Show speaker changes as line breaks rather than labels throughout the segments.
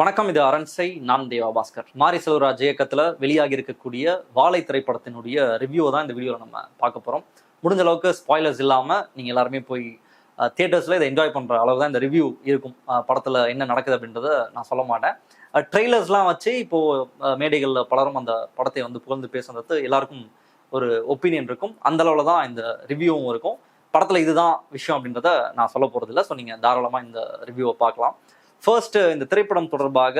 வணக்கம் இது அரண்சை நான் தேவா பாஸ்கர். மாரி செல்வராஜ் இயக்கத்தில் வெளியாகி இருக்கக்கூடிய வாழை திரைப்படத்தினுடைய ரிவ்யூவை தான் இந்த வீடியோவில் நம்ம பார்க்க போகிறோம் முடிஞ்ச அளவுக்கு ஸ்பாய்லர்ஸ் இல்லாமல் நீங்கள் எல்லாருமே போய் தியேட்டர்ஸில் இதை என்ஜாய் பண்ணுற அளவு தான் இந்த ரிவ்யூ இருக்கும். படத்தில் என்ன நடக்குது அப்படின்றத நான் சொல்ல மாட்டேன். ட்ரெய்லர்ஸ்லாம் வச்சு இப்போது மேடைகளில் பலரும் அந்த படத்தை வந்து புகழ்ந்து பேசுறது எல்லாருக்கும் ஒரு ஒப்பீனியன் இருக்கும். அந்த அளவில் தான் இந்த ரிவ்யூவும் இருக்கும். படத்தில் இதுதான் விஷயம் அப்படின்றத நான் சொல்ல போகிறதில்ல இல்லை ஸோ நீங்கள் தாராளமாக இந்த ரிவ்யூவை பார்க்கலாம். ஃபர்ஸ்ட் இந்த திரைப்படம் தொடர்பாக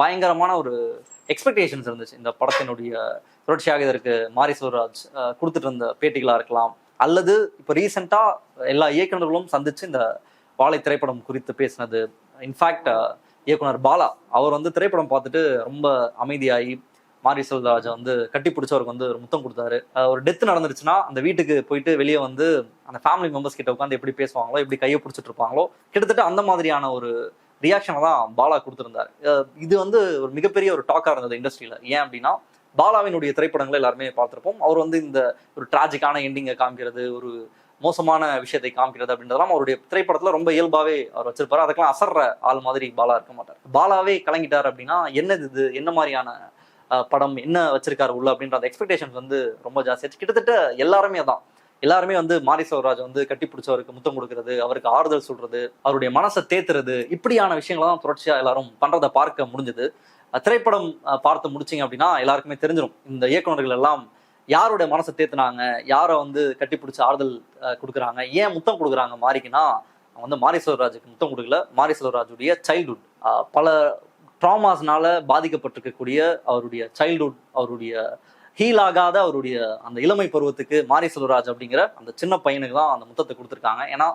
பயங்கரமான ஒரு எக்ஸ்பெக்டேஷன்ஸ் இருந்துச்சு. இந்த படத்தினுடைய தொடர்ச்சியாக இதற்கு மாரி சிவராஜ் கொடுத்துட்டு இருந்த பேட்டிகளாக இருக்கலாம். அல்லது இப்போ ரீசெண்டாக எல்லா இயக்குநர்களும் சந்திச்சு இந்த வாழை திரைப்படம் குறித்து பேசினது. இன்ஃபேக்ட் இயக்குனர் பாலா அவர் வந்து திரைப்படம் பார்த்துட்டு ரொம்ப அமைதியாகி மாரி செல்வராஜை வந்து கட்டி பிடிச்சவருக்கு வந்து ஒரு முத்தம் கொடுத்தாரு. ஒரு டெத்து நடந்துருச்சுன்னா அந்த வீட்டுக்கு போயிட்டு வெளியே வந்து அந்த ஃபேமிலி மெம்பர்ஸ் கிட்ட உட்காந்து எப்படி பேசுவாங்களோ எப்படி கையை பிடிச்சிட்டு இருப்பாங்களோ கிட்டத்தட்ட அந்த மாதிரியான ஒரு ரியாக்ஷனை தான் பாலா கொடுத்துருந்தார். இது வந்து ஒரு மிகப்பெரிய ஒரு டாக்காக இருந்தது இண்டஸ்ட்ரியில் ஏன் அப்படின்னா பாலாவினுடைய திரைப்படங்களை எல்லாருமே பார்த்துருப்போம். அவர் வந்து இந்த ஒரு டிராஜிக்கான எண்டிங்கை காமிக்கிறது ஒரு மோசமான விஷயத்தை காமிக்கிறது அப்படின்றதெல்லாம் அவருடைய திரைப்படத்துல ரொம்ப இயல்பாவே அவர் வச்சிருப்பாரு. அதுக்கெல்லாம் அசர்ற ஆள் மாதிரி பாலா இருக்க மாட்டார். பாலாவே கலங்கிட்டார் அப்படின்னா என்னது இது? என்ன மாதிரியான படம்? என்ன வச்சிருக்காரு உள்ள அப்படின்ற அந்த எக்ஸ்பெக்டேஷன்ஸ் வந்து ரொம்ப ஜாஸ்தியாச்சு கிட்டத்தட்ட எல்லாருமே தான் எல்லாருமே வந்து மாரி சௌராஜ் வந்து கட்டி பிடிச்சவருக்கு முத்தம் கொடுக்கறது அவருக்கு ஆறுதல் சொல்றது அவருடைய மனசை தேத்துறது இப்படியான விஷயங்களை தான் தொடர்ச்சியா எல்லாரும் பண்றதை பார்க்க முடிஞ்சது. திரைப்படம் பார்த்து முடிச்சிங்க அப்படின்னா எல்லாருக்குமே தெரிஞ்சிடும் இந்த இயக்குனர்கள் எல்லாம் யாருடைய மனசை தேத்துனாங்க யாரை வந்து கட்டி பிடிச்ச ஆறுதல் அஹ், கொடுக்குறாங்க ஏன் முத்தம் கொடுக்குறாங்க மாரிக்குன்னா அவங்க வந்து மாரி செல்வராஜுக்கு முத்தம் கொடுக்கல. மாரி செல்வராஜுடைய சைல்ட்ஹுட் பல ட்ராமாஸ்னால பாதிக்கப்பட்டிருக்கக்கூடிய அவருடைய சைல்ட்ஹுட் அவருடைய ஹீல் ஆகாத அவருடைய அந்த இளமை பருவத்துக்கு மாரி செல்வராஜ் அப்படிங்கிற அந்த சின்ன பையனுக்கு தான் அந்த முத்தத்தை கொடுத்துருக்காங்க. ஏன்னா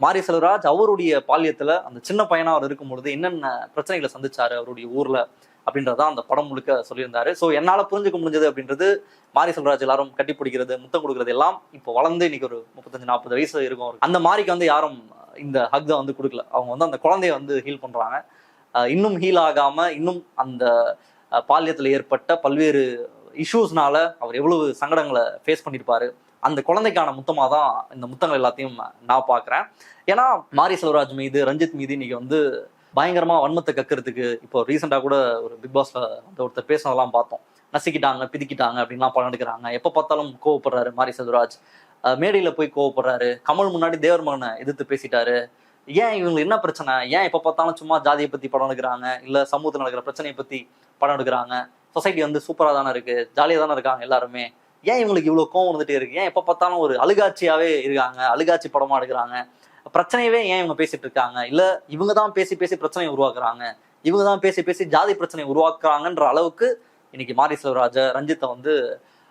மாரி செல்வராஜ் அவருடைய பால்யத்தில் அந்த சின்ன பையனாக அவர் இருக்கும் பொழுது என்னென்ன பிரச்சனைகளை சந்திச்சாரு அவருடைய ஊரில் அப்படின்றதான் அந்த படம் முழுக்க சொல்லியிருந்தாரு. ஸோ என்னால் புரிஞ்சுக்க முடிஞ்சது அப்படின்றது மாரி செல்வராஜ் எல்லாரும் கட்டி பிடிக்கிறது முத்தம் கொடுக்கறது எல்லாம் இப்போ வளர்ந்து இன்னைக்கு ஒரு முப்பத்தஞ்சு நாற்பது வயசு இருக்கும் அந்த மாரிக்கு வந்து யாரும் இந்த ஹக் தான் வந்து கொடுக்கல. அவங்க வந்து அந்த குழந்தைய வந்து ஹீல் பண்ணுறாங்க இன்னும் ஹீல் ஆகாமல் இன்னும் அந்த அஹ், ஏற்பட்ட பல்வேறு இஷ்யூஸ்னால அவர் எவ்வளவு சங்கடங்களை ஃபேஸ் பண்ணியிருப்பாரு அந்த குழந்தைக்கான முத்தமாக தான் இந்த முத்தங்கள் எல்லாத்தையும் நான் பார்க்குறேன். ஏன்னா மாரி செல்வராஜ் மீது ரஞ்சித் மீது இன்னைக்கு வந்து பயங்கரமாக வன்மத்தை கக்கிறதுக்கு இப்போ ரீசெண்டாக கூட ஒரு பிக் பாஸில் வந்து ஒருத்தர் பேசினதெல்லாம் பார்த்தோம். நசுக்கிட்டாங்க பிதிக்கிட்டாங்க அப்படின்லாம் படம் எடுக்கிறாங்க எப்போ பார்த்தாலும் கோவப்படுறாரு மாரி செல்வராஜ். மேடையில் போய் கோவப்படுறாரு. கமல் முன்னாடி தேவர் மகனை எதிர்த்து பேசிட்டாரு. ஏன் இவங்களுக்கு என்ன பிரச்சனை? ஏன் எப்போ பார்த்தாலும் சும்மா ஜாதியை பற்றி படம் எடுக்கிறாங்க? இல்லை சமூகத்தில் நடக்கிற பிரச்சனையை பற்றி படம் எடுக்கிறாங்க? சொசைட்டி வந்து சூப்பராக தானே இருக்கு ஜாலியாக தானே இருக்காங்க எல்லாருமே. ஏன் இவங்களுக்கு இவ்வளோ கோவம் வந்துட்டே இருக்கு? ஏன் எப்போ பார்த்தாலும் ஒரு அழுகாட்சியாகவே இருக்காங்க அழுகாட்சி படமா எடுக்கிறாங்க? பிரச்சனையவே ஏன் இவங்க பேசிட்டு இருக்காங்க? இல்லை இவங்க தான் பேசி பேசி பிரச்சனையை உருவாக்குறாங்க? இவங்க தான் பேசி பேசி ஜாதி பிரச்சனையை உருவாக்குறாங்கன்ற அளவுக்கு இன்னைக்கு மாரி செல்வராஜ ரஞ்சித்தை வந்து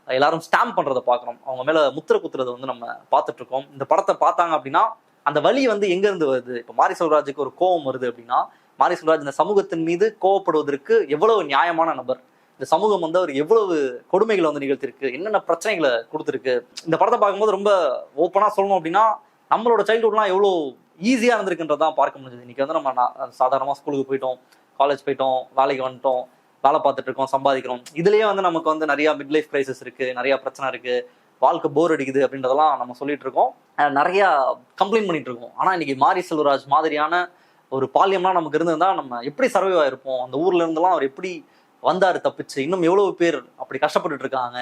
எல்லாரும் ஸ்டாம்ப் பண்ணுறதை பார்க்குறோம் அவங்க மேலே முத்திர குத்துறதை வந்து நம்ம பார்த்துட்டு இருக்கோம். இந்த படத்தை பார்த்தாங்க அப்படின்னா அந்த வழி வந்து எங்கேருந்து வருது? இப்போ மாரி செல்வராஜுக்கு ஒரு கோவம் வருது அப்படின்னா மாரி செல்வராஜ் இந்த சமூகத்தின் மீது கோவப்படுவதற்கு எவ்வளவு நியாயமான நபர்? இந்த சமூகம் வந்து அவர் எவ்வளவு கொடுமைகளை வந்து நிகழ்த்திருக்கு என்னென்ன பிரச்சனைகளை கொடுத்துருக்கு இந்த படத்தை பார்க்கும்போது ரொம்ப ஓப்பனாக சொல்லணும் அப்படின்னா நம்மளோட சைல்ட்ஹுட்லாம் எவ்வளோ ஈஸியாக இருந்திருக்குன்றதான் பார்க்க முடிஞ்சது. இன்னைக்கு வந்து நம்ம நா- ஸ்கூலுக்கு போயிட்டோம் காலேஜ் போயிட்டோம் வேலைக்கு வந்துட்டோம் வேலை பார்த்துட்டு இருக்கோம் சம்பாதிக்கிறோம். இதுலயே வந்து நமக்கு வந்து நிறைய மிட் லைஃப் கிரைசிஸ் இருக்கு நிறைய பிரச்சனை இருக்கு வாழ்க்கை போர் அடிக்குது அப்படின்றதெல்லாம் நம்ம சொல்லிட்டு இருக்கோம். நிறையா நிறைய கம்ப்ளைண்ட் பண்ணிட்டு இருக்கோம். ஆனா இன்னைக்கு மாரி செல்வராஜ் மாதிரியான ஒரு பாலியம்லாம் நமக்கு இருந்திருந்தா நம்ம எப்படி சர்வைவ் ஆயிருப்போம்? அந்த ஊர்ல இருந்தெல்லாம் அவர் எப்படி வந்தாரு தப்பிச்சு. இன்னும் எவ்வளவு பேர் அப்படி கஷ்டப்பட்டுட்டு இருக்காங்க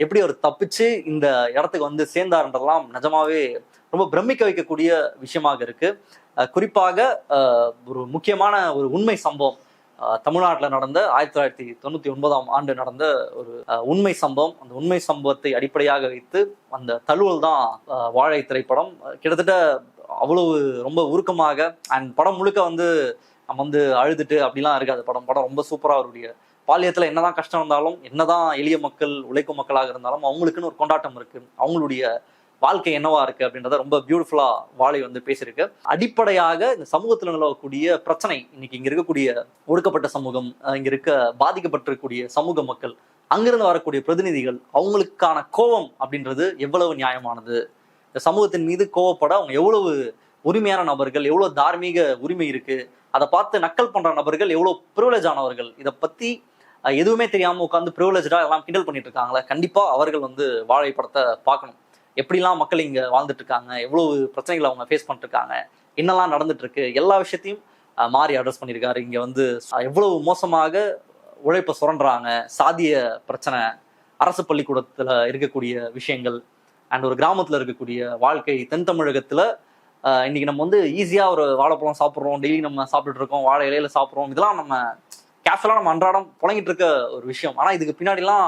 எப்படி அவர் தப்பிச்சு இந்த இடத்துக்கு வந்து சேர்ந்தாருன்றதெல்லாம் நிஜமாவே ரொம்ப பிரமிக்க வைக்கக்கூடிய விஷயமாக இருக்கு. குறிப்பாக ஒரு முக்கியமான ஒரு உண்மை சம்பவம் தமிழ்நாட்டில் நடந்த ஆயிரத்தி தொள்ளாயிரத்தி தொண்ணூத்தி ஒன்பதாம் ஆண்டு நடந்த ஒரு உண்மை சம்பவம். அந்த உண்மை சம்பவத்தை அடிப்படையாக வைத்து அந்த தழுவல் தான் வாழை திரைப்படம். கிட்டத்தட்ட அவ்வளவு ரொம்ப உருக்கமாக அண்ட் படம் முழுக்க வந்து நம்ம வந்து அழுதுட்டு அப்படிலாம் இருக்காது. படம் படம் ரொம்ப சூப்பராக அவருடைய பாலியத்தில் என்னதான் கஷ்டம் இருந்தாலும் என்னதான் எளிய மக்கள் உழைக்கும் மக்களாக இருந்தாலும் அவங்களுக்குன்னு ஒரு கொண்டாட்டம் இருக்கு. அவங்களுடைய வாழ்க்கை என்னவா இருக்கு அப்படின்றத ரொம்ப பியூட்டிஃபுல்லா வாழை வந்து பேசியிருக்கு. அடிப்படையாக இந்த சமூகத்தில் நிலவக்கூடிய பிரச்சனை இன்னைக்கு இங்க இருக்கக்கூடிய ஒடுக்கப்பட்ட சமூகம் இங்க இருக்க பாதிக்கப்பட்டிருக்கக்கூடிய சமூக மக்கள் அங்கிருந்து வரக்கூடிய பிரதிநிதிகள் அவங்களுக்கான கோபம் அப்படின்றது எவ்வளவு நியாயமானது? இந்த சமூகத்தின் மீது கோவப்பட அவங்க எவ்வளவு உரிமையான நபர்கள் எவ்வளவு தார்மீக உரிமை இருக்கு? அதை பார்த்து நக்கல் பண்ற நபர்கள் எவ்வளவு ப்ரிவிலேஜ் ஆனவர்கள்? இதை பத்தி எதுவுமே தெரியாமல் உட்காந்து ப்ரிவிலேஜா எல்லாம் கிண்டல் பண்ணிட்டு இருக்காங்களே கண்டிப்பாக அவர்கள் வந்து வாழை படத்தை பார்க்கணும். எப்படிலாம் மக்கள் இங்கே வாழ்ந்துட்டு இருக்காங்க எவ்வளவு பிரச்சனைகளை அவங்க ஃபேஸ் பண்ணிட்டு இருக்காங்க என்னெல்லாம் நடந்துட்டு இருக்கு எல்லா விஷயத்தையும் மாறி அட்ரஸ் பண்ணியிருக்காரு. இங்கே வந்து எவ்வளவு மோசமாக உழைப்பை சுரண்டுறாங்க சாதிய பிரச்சனை அரசு பள்ளிக்கூடத்தில் இருக்கக்கூடிய விஷயங்கள் அண்ட் ஒரு கிராமத்தில் இருக்கக்கூடிய வாழ்க்கை தென் தமிழகத்தில் இன்னைக்கு நம்ம வந்து ஈஸியாக ஒரு வாழைப்பழம் சாப்பிட்றோம் டெய்லி நம்ம சாப்பிட்டுட்டு இருக்கோம் வாழை இலையில சாப்பிட்றோம் இதெல்லாம் நம்ம கேஷுவலாக நம்ம அன்றாடம் புழங்கிட்டு இருக்க ஒரு விஷயம். ஆனா இதுக்கு பின்னாடிலாம்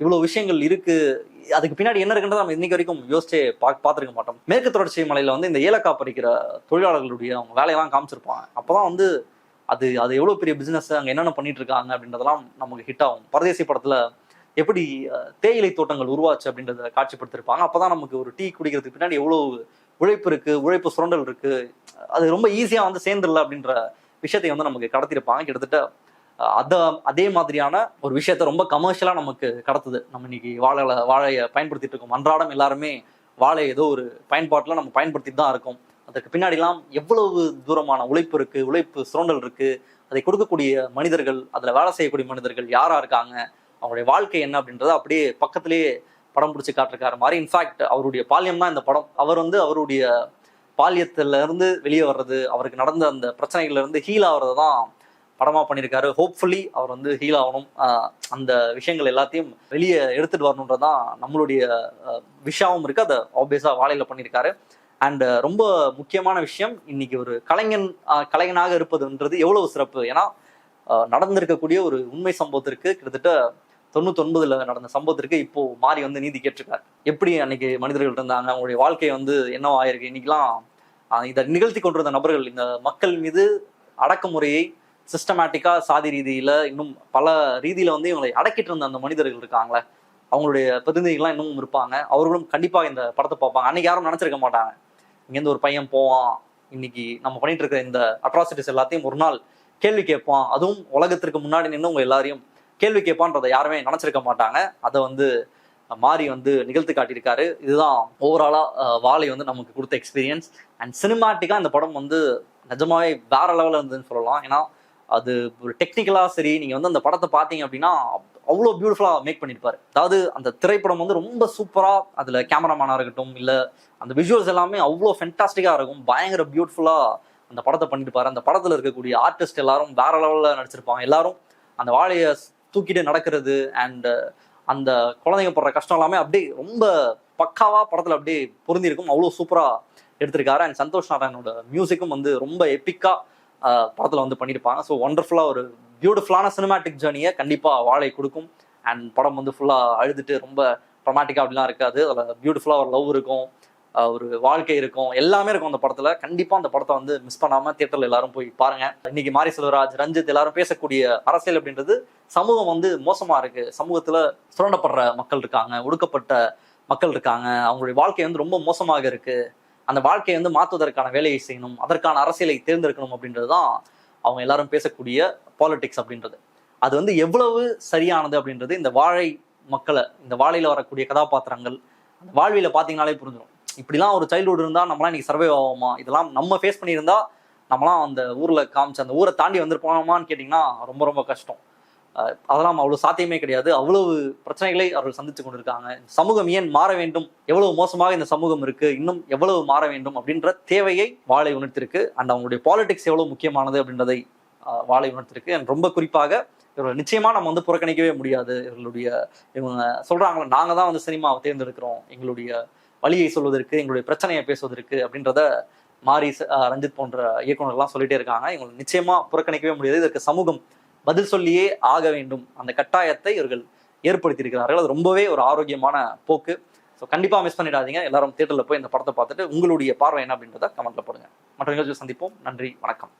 இவ்வளவு விஷயங்கள் இருக்கு. அதுக்கு பின்னாடி என்ன இருக்குன்றத நம்ம இன்னைக்கு வரைக்கும் யோசிச்சே பா பார்த்துருக்க மாட்டோம். மேற்கு தொடர்ச்சி மலையில வந்து இந்த ஏலக்காய் பறிக்கிற தொழிலாளர்களுடைய அவங்க வேலையெல்லாம் காமிச்சிருப்பாங்க. அப்பதான் வந்து அது அது எவ்வளவு பெரிய பிசினஸ் அங்க என்னென்ன பண்ணிட்டு இருக்காங்க அப்படின்றதெல்லாம் நமக்கு ஹிட் ஆகும். பரதேசி படத்துல எப்படி தேயிலை தோட்டங்கள் உருவாச்சு அப்படின்றத காட்சிப்படுத்திருப்பாங்க. அப்பதான் நமக்கு ஒரு டீ குடிக்கிறதுக்கு பின்னாடி எவ்வளவு உழைப்பு இருக்கு உழைப்பு சுரண்டல் இருக்கு. அது ரொம்ப ஈஸியா வந்து சேர்ந்துடல அப்படின்ற விஷயத்தை வந்து நமக்கு கடத்திருப்பாங்க. கிட்டத்தட்ட அத அதே மாதிரியான ஒரு விஷயத்த ரொம்ப கமர்ஷியலா நமக்கு கடத்துது. நம்ம இன்னைக்கு வாழை வாழையை பயன்படுத்திட்டு இருக்கோம் அன்றாடம் எல்லாருமே வாழை ஏதோ ஒரு பயன்பாட்டில் நம்ம பயன்படுத்திட்டு தான் இருக்கோம். அதற்கு பின்னாடிலாம் எவ்வளவு தூரமான உழைப்பு இருக்கு உழைப்பு சுரண்டல் இருக்கு. அதை கொடுக்கக்கூடிய மனிதர்கள் அதுல வேலை செய்யக்கூடிய மனிதர்கள் யாரா இருக்காங்க? அவங்களுடைய வாழ்க்கை என்ன அப்படின்றத அப்படியே பக்கத்திலேயே படம் பிடிச்சி காட்டிருக்காரு மாதிரி. இன்ஃபேக்ட் அவருடைய பால்யம் தான் இந்த படம். அவர் வந்து அவருடைய பால்யத்துல இருந்து வெளியே வர்றது அவருக்கு நடந்த அந்த பிரச்சனைகள்ல இருந்து ஹீல் ஆகுறது தான் படமா பண்ணியிருக்காரு. ஹோப்ஃபுல்லி அவர் வந்து ஹீல் ஆகணும். அந்த விஷயங்கள் எல்லாத்தையும் வெளியே எடுத்துட்டு வரணுன்றதான் நம்மளுடைய விஷயாவும் விஷாவும் இருக்கு. அதை ஆப்வியஸா வாழையில பண்ணியிருக்காரு. அண்ட் ரொம்ப முக்கியமான விஷயம் இன்னைக்கு ஒரு கலைஞன் கலைஞனாக இருப்பதுன்றது எவ்வளவு சிறப்பு. ஏன்னா நடந்திருக்கக்கூடிய ஒரு உண்மை சம்பவத்திற்கு கிட்டத்தட்ட தொண்ணூத்தொன்பதுல நடந்த சம்பவத்திற்கு இப்போ மாறி வந்து நீதி கேட்டிருக்காரு. எப்படி அன்னைக்கு மனிதர்கள் இருந்தாங்க அவங்களுடைய வாழ்க்கை வந்து என்னவா ஆயிருக்கு இன்னைக்கெல்லாம் இதை நிகழ்த்தி கொண்டிருந்த நபர்கள் இந்த மக்கள் மீது அடக்குமுறையை சிஸ்டமேட்டிக்காக சாதி ரீதியில் இன்னும் பல ரீதியில் வந்து இவங்களை அடக்கிட்டு இருந்த அந்த மனிதர்கள் இருக்காங்களே அவங்களுடைய பிரதிநிதிகள்லாம் இன்னும் இருப்பாங்க. அவர்களும் கண்டிப்பாக இந்த படத்தை பார்ப்பாங்க. அன்னைக்கு யாரும் நினச்சிருக்க மாட்டாங்க. இங்கேருந்து ஒரு பையன் போவான். இன்னைக்கு நம்ம பண்ணிட்டு இருக்கிற இந்த அட்ராசிட்டிஸ் எல்லாத்தையும் ஒரு நாள் கேள்வி கேட்பான். அதுவும் உலகத்திற்கு முன்னாடி நின்று உங்க எல்லாரையும் கேள்வி கேட்பான்றதை யாருமே நினச்சிருக்க மாட்டாங்க. அதை வந்து மாறி வந்து நிகழ்த்து காட்டியிருக்காரு. இதுதான் ஓவராலாக வாழை வந்து நமக்கு கொடுத்த எக்ஸ்பீரியன்ஸ் அண்ட் சினிமாட்டிக்காக இந்த படம் வந்து நிஜமாவே வேற லெவலில் இருந்ததுன்னு சொல்லலாம். ஏன்னா அது ஒரு டெக்னிக்கலாக சரி நீங்கள் வந்து அந்த படத்தை பார்த்தீங்க அப்படின்னா அவ்வளோ பியூட்டிஃபுல்லாக மேக் பண்ணியிருப்பாரு. அதாவது அந்த திரைப்படம் வந்து ரொம்ப சூப்பராக அதில் கேமராமேனாக இருக்கட்டும் இல்லை அந்த விஷுவல்ஸ் எல்லாமே அவ்வளோ ஃபென்டாஸ்டிக்காக இருக்கும். பயங்கர பியூட்டிஃபுல்லாக அந்த படத்தை பண்ணியிருப்பார். அந்த படத்தில் இருக்கக்கூடிய ஆர்டிஸ்ட் எல்லாரும் வேற லெவலில் நடிச்சிருப்பாங்க. எல்லாரும் அந்த வாழையை தூக்கிட்டு நடக்கிறது அண்ட் அந்த குழந்தைங்க படுற கஷ்டம் எல்லாமே அப்படியே ரொம்ப பக்காவாக படத்தில் அப்படியே பொருந்திருக்கும் அவ்வளோ சூப்பராக எடுத்திருக்காரு. அண்ட் சந்தோஷ் நாராயணோட மியூசிக்கும் வந்து ரொம்ப எப்பிக்காக படத்தில் வந்து பண்ணியிருப்பாங்க ஸோ ஒண்டர்ஃபுல்லாக ஒரு பியூட்டிஃபுல்லான சினிமாட்டிக் ஜேர்னியை கண்டிப்பாக வாழை கொடுக்கும். அண்ட் படம் வந்து ஃபுல்லாக அழுதுட்டு ரொம்ப ட்ரமாட்டிக்காக அப்படிலாம் இருக்காது. அதில் பியூட்டிஃபுல்லாக ஒரு லவ் இருக்கும். ஒரு வாழ்க்கை இருக்கும். எல்லாமே இருக்கும் அந்த படத்துல. கண்டிப்பா அந்த படத்தை வந்து மிஸ் பண்ணாம தியேட்டர்ல எல்லாரும் போய் பாருங்க. இன்னைக்கு மாரி செல்வராஜ் ரஞ்சித் எல்லாரும் பேசக்கூடிய அரசியல் அப்படின்றது சமூகம் வந்து மோசமா இருக்கு. சமூகத்துல சுரண்டப்படுற மக்கள் இருக்காங்க ஒடுக்கப்பட்ட மக்கள் இருக்காங்க. அவங்களுடைய வாழ்க்கை வந்து ரொம்ப மோசமாக இருக்கு. அந்த வாழ்க்கையை வந்து மாற்றுவதற்கான வேலையை செய்யணும் அதற்கான அரசியலை தேர்ந்தெடுக்கணும் அப்படின்றது தான் அவங்க எல்லாரும் பேசக்கூடிய பாலிடிக்ஸ் அப்படின்றது. அது வந்து எவ்வளவு சரியானது அப்படின்றது இந்த வாழை மக்களை இந்த வாழையில் வரக்கூடிய கதாபாத்திரங்கள் அந்த வாழ்வியில் பார்த்தீங்கனாலே புரிஞ்சிடும். இப்படிலாம் ஒரு சைல்ட்ஹுட் இருந்தால் நம்மளாம் இன்னைக்கு சர்வே ஆகுமா இதெல்லாம் நம்ம ஃபேஸ் பண்ணியிருந்தா நம்மளாம் அந்த ஊரில் காமிச்சு அந்த ஊரை தாண்டி வந்துருப்போமான்னு கேட்டிங்கன்னா ரொம்ப ரொம்ப கஷ்டம். அதெல்லாம் அவ்வளவு சாத்தியமே கிடையாது. அவ்வளவு பிரச்சனைகளை அவர்கள் சந்திச்சு கொண்டிருக்காங்க. சமூகம் ஏன் மாற வேண்டும்? எவ்வளவு மோசமாக இந்த சமூகம் இருக்கு? இன்னும் எவ்வளவு மாற வேண்டும்? அப்படின்ற தேவையை வாழை உணர்த்திருக்கு. அண்ட் அவங்களுடைய பாலிடிக்ஸ் எவ்வளவு முக்கியமானது அப்படின்றதை அஹ், வாழை உணர்த்திருக்கு. அண்ட் ரொம்ப குறிப்பாக இவர்கள் நிச்சயமா நம்ம வந்து புறக்கணிக்கவே முடியாது. இவர்களுடைய இவங்க சொல்றாங்களே நாங்க தான் வந்து சினிமாவை தேர்ந்தெடுக்கிறோம். எங்களுடைய வழியை சொல்வதற்கு எங்களுடைய பிரச்சனையை பேசுவதற்கு அப்படின்றத மாரி ரஞ்சித் போன்ற இயக்குநர்கள்லாம் சொல்லிட்டே இருக்காங்க. இவங்களை நிச்சயமா புறக்கணிக்கவே முடியாது. இதற்கு சமூகம் பதில் சொல்லியே ஆக வேண்டும். அந்த கட்டாயத்தை இவர்கள் ஏற்படுத்தியிருக்கிறார்கள். அது ரொம்பவே ஒரு ஆரோக்கியமான போக்கு. ஸோ கண்டிப்பாக மிஸ் பண்ணிடாதீங்க. எல்லாரும் தேட்டரில் போய் இந்த படத்தை பார்த்துட்டு உங்களுடைய பார்வை என்ன அப்படின்றத கமெண்ட்ல போடுங்க. மற்ற நிகழ்ச்சியில் சந்திப்போம். நன்றி. வணக்கம்.